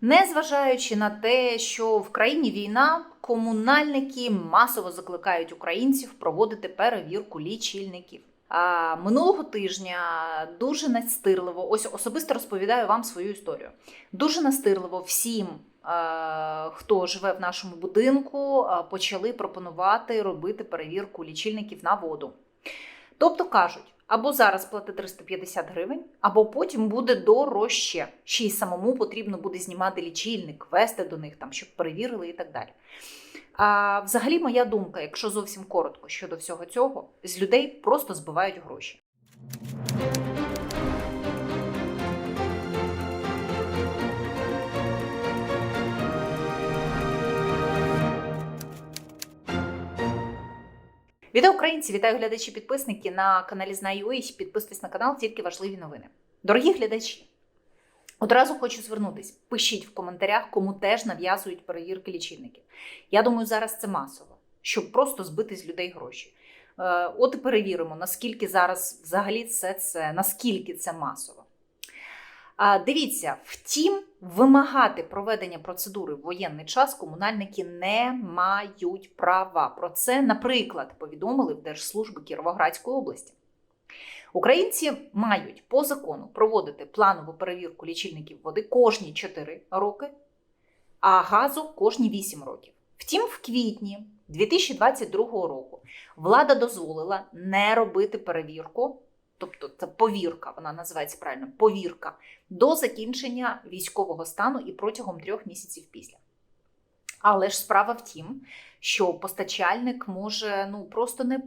Незважаючи на те, що в країні війна, комунальники масово закликають українців проводити перевірку лічильників. А минулого тижня дуже настирливо, ось особисто розповідаю вам свою історію. Дуже настирливо всім, е, хто живе в нашому будинку, е, почали пропонувати робити перевірку лічильників на воду. Тобто кажуть, або зараз плати 350 гривень, або потім буде дорожче. Ще й самому потрібно буде знімати лічильник, вести до них там, щоб перевірили і так далі. А взагалі, моя думка, якщо зовсім коротко щодо всього цього, з людей просто збивають гроші. Вітаю українці, вітаю глядачі підписники на каналі Знаю.ua. Підписуйтесь на канал, тільки важливі новини. Дорогі глядачі, одразу хочу звернутись. Пишіть в коментарях, кому теж нав'язують перевірки лічильників. Я думаю, зараз це масово, щоб просто збити з людей гроші. Е, От і перевіримо, наскільки зараз взагалі це, це наскільки це масово. Дивіться, втім, вимагати проведення процедури в воєнний час комунальники не мають права. Про це, наприклад, повідомили в Держслужби Кіровоградської області. Українці мають по закону проводити планову перевірку лічильників води кожні 4 роки, а газу кожні 8 років. Втім, в квітні 2022 року влада дозволила не робити перевірку, тобто це повірка, вона називається правильно повірка, до закінчення військового стану і протягом трьох місяців після. Але ж справа в тім, що постачальник може ну просто не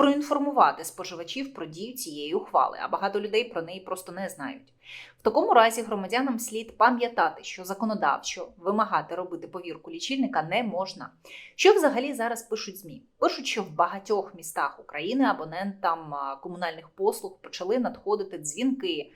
проінформувати споживачів про дію цієї ухвали, а багато людей про неї просто не знають. В такому разі громадянам слід пам'ятати, що законодавчо вимагати робити повірку лічильника не можна. Що взагалі зараз пишуть ЗМІ? Пишуть, що в багатьох містах України абонентам комунальних послуг почали надходити дзвінки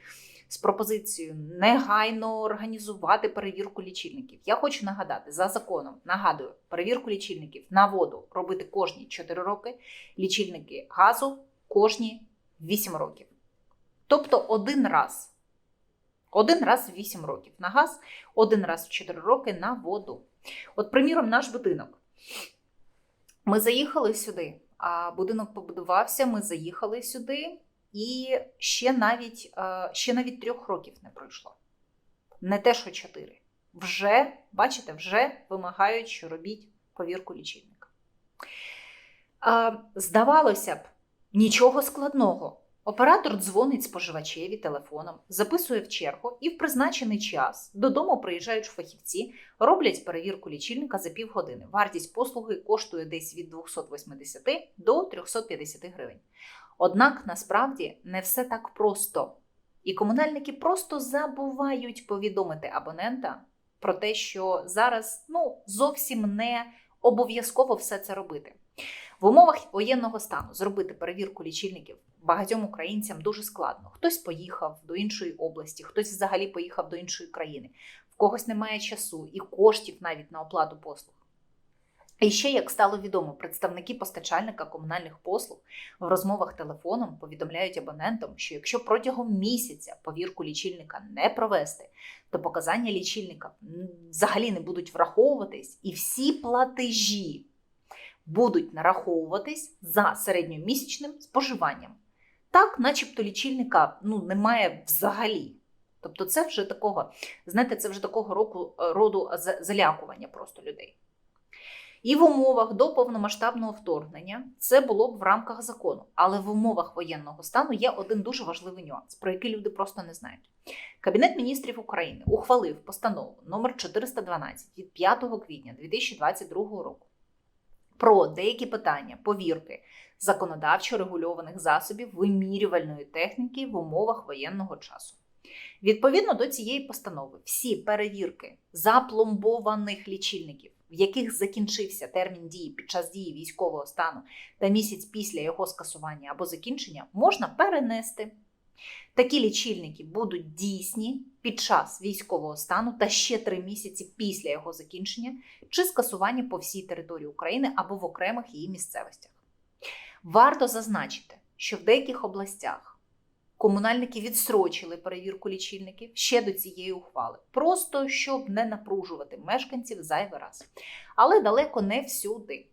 з пропозицією негайно організувати перевірку лічильників. Я хочу нагадати за законом, нагадую, перевірку лічильників на воду робити кожні 4 роки, лічильники газу кожні 8 років. Тобто один раз. Один раз в 8 років на газ, один раз в 4 роки на воду. От, приміром, наш будинок. Ми заїхали сюди, а будинок побудувався, ми заїхали сюди, і ще навіть, е, ще навіть трьох років не пройшло. Не те, що чотири. Вже, бачите, вже вимагають, що робіть повірку лічильника. Здавалося б, нічого складного. Оператор дзвонить споживачеві телефоном, записує в чергу і в призначений час додому приїжджають фахівці, роблять перевірку лічильника за півгодини. Вартість послуги коштує десь від 280 до 350 гривень. Однак насправді не все так просто. І комунальники просто забувають повідомити абонента про те, що зараз ну, зовсім не обов'язково все це робити. В умовах воєнного стану зробити перевірку лічильників багатьом українцям дуже складно. Хтось поїхав до іншої області, хтось взагалі поїхав до іншої країни, в когось немає часу і коштів навіть на оплату послуг. І ще, як стало відомо, представники постачальника комунальних послуг в розмовах телефоном повідомляють абонентам, що якщо протягом місяця повірку лічильника не провести, то показання лічильника взагалі не будуть враховуватись, і всі платежі будуть нараховуватись за середньомісячним споживанням. Так, начебто лічильника ну, немає взагалі. Тобто, це вже такого, знаєте, це вже такого року роду залякування просто людей. І в умовах до повномасштабного вторгнення це було б в рамках закону. Але в умовах воєнного стану є один дуже важливий нюанс, про який люди просто не знають. Кабінет міністрів України ухвалив постанову номер 412 від 5 квітня 2022 року про деякі питання повірки законодавчо регульованих засобів вимірювальної техніки в умовах воєнного часу. Відповідно до цієї постанови, всі перевірки запломбованих лічильників, в яких закінчився термін дії під час дії військового стану та місяць після його скасування або закінчення, можна перенести. Такі лічильники будуть дійсні під час військового стану та ще три місяці після його закінчення чи скасування по всій території України або в окремих її місцевостях. Варто зазначити, що в деяких областях комунальники відстрочили перевірку лічильників ще до цієї ухвали, просто щоб не напружувати мешканців зайвий раз. Але далеко не всюди.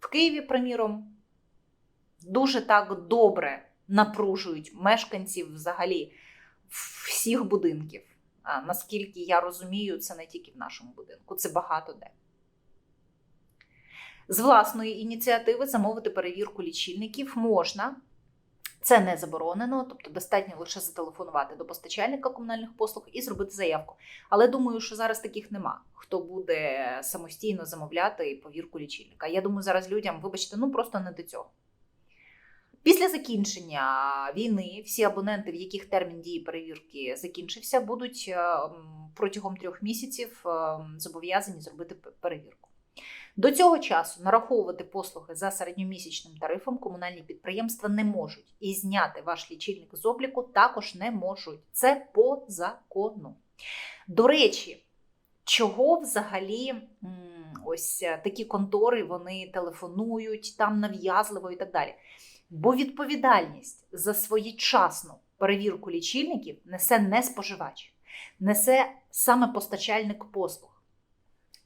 В Києві, приміром, дуже так добре напружують мешканців взагалі всіх будинків. А наскільки я розумію, це не тільки в нашому будинку, це багато де. З власної ініціативи замовити перевірку лічильників можна. Це не заборонено, тобто достатньо лише зателефонувати до постачальника комунальних послуг і зробити заявку. Але думаю, що зараз таких нема, хто буде самостійно замовляти повірку лічильника. Я думаю, зараз людям, вибачте, ну просто не до цього. Після закінчення війни всі абоненти, в яких термін дії перевірки закінчився, будуть е, протягом трьох місяців е, зобов'язані зробити перевірку. До цього часу нараховувати послуги за середньомісячним тарифом комунальні підприємства не можуть. І зняти ваш лічильник з обліку також не можуть. Це по закону. До речі, чого взагалі ось е, такі контори вони телефонують там нав'язливо і так далі. Бо відповідальність за своєчасну перевірку лічильників несе не споживач, несе саме постачальник послуг.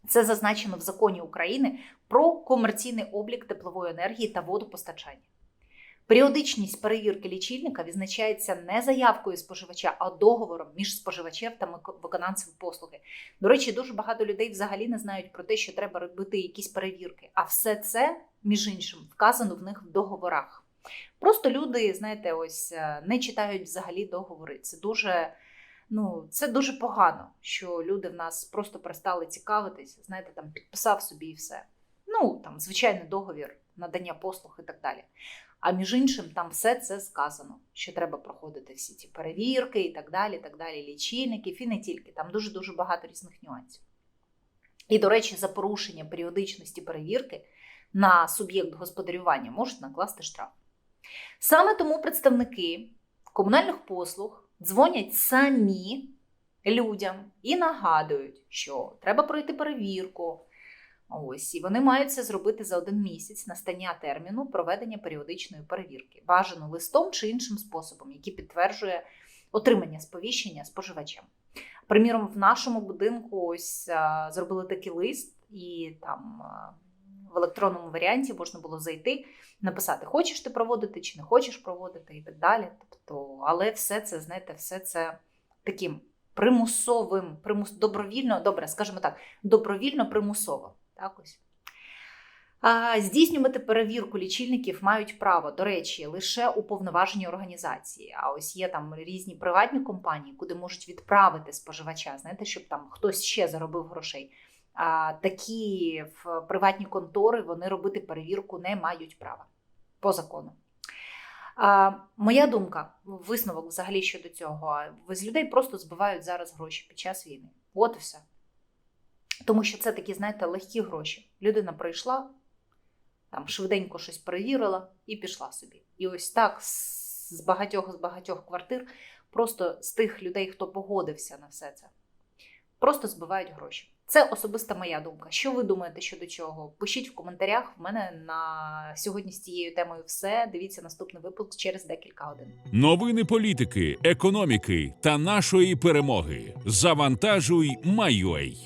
Це зазначено в законі України про комерційний облік теплової енергії та водопостачання. Періодичність перевірки лічильника відзначається не заявкою споживача, а договором між споживачем та виконавцем послуги. До речі, дуже багато людей взагалі не знають про те, що треба робити якісь перевірки. А все це, між іншим, вказано в них в договорах. Просто люди, знаєте, ось е, не читають взагалі договори. Це дуже, ну, це дуже погано, що люди в нас просто перестали цікавитись, знаєте, там підписав собі і все. Ну, там, звичайний договір, надання послуг і так далі. А між іншим, там все це сказано, що треба проходити всі ці перевірки і так далі, так далі, лічильників, і не тільки. Там дуже-дуже багато різних нюансів. І, до речі, за порушення періодичності перевірки на суб'єкт господарювання можуть накласти штраф. Саме тому представники комунальних послуг дзвонять самі людям і нагадують, що треба пройти перевірку. Ось, і вони мають це зробити за один місяць настання терміну проведення періодичної перевірки, бажано листом чи іншим способом, який підтверджує отримання сповіщення споживачем. Приміром, в нашому будинку ось зробили такий лист, і там в електронному варіанті можна було зайти, написати, хочеш ти проводити чи не хочеш проводити, і так далі. Тобто, але все це, знаєте, все це таким примусовим, примус, добровільно, добре, скажімо так, добровільно примусово. Так ось. Здійснювати перевірку лічильників мають право, до речі, лише уповноважені організації. А ось є там різні приватні компанії, куди можуть відправити споживача, знаєте, щоб там хтось ще заробив грошей. Такі в приватні контори вони робити перевірку не мають права по закону. А, моя думка, висновок взагалі щодо цього: з людей просто збивають зараз гроші під час війни. От і все. Тому що це такі, знаєте, легкі гроші. Людина прийшла, там швиденько щось перевірила і пішла собі. І ось так з багатьох з багатьох квартир, просто з тих людей, хто погодився на все це, просто збивають гроші. Це особиста моя думка. Що ви думаєте щодо чого? Пишіть в коментарях. В мене на сьогодні з цією темою все. Дивіться наступний випуск через декілька годин. Новини політики, економіки та нашої перемоги. Завантажуй, Майой.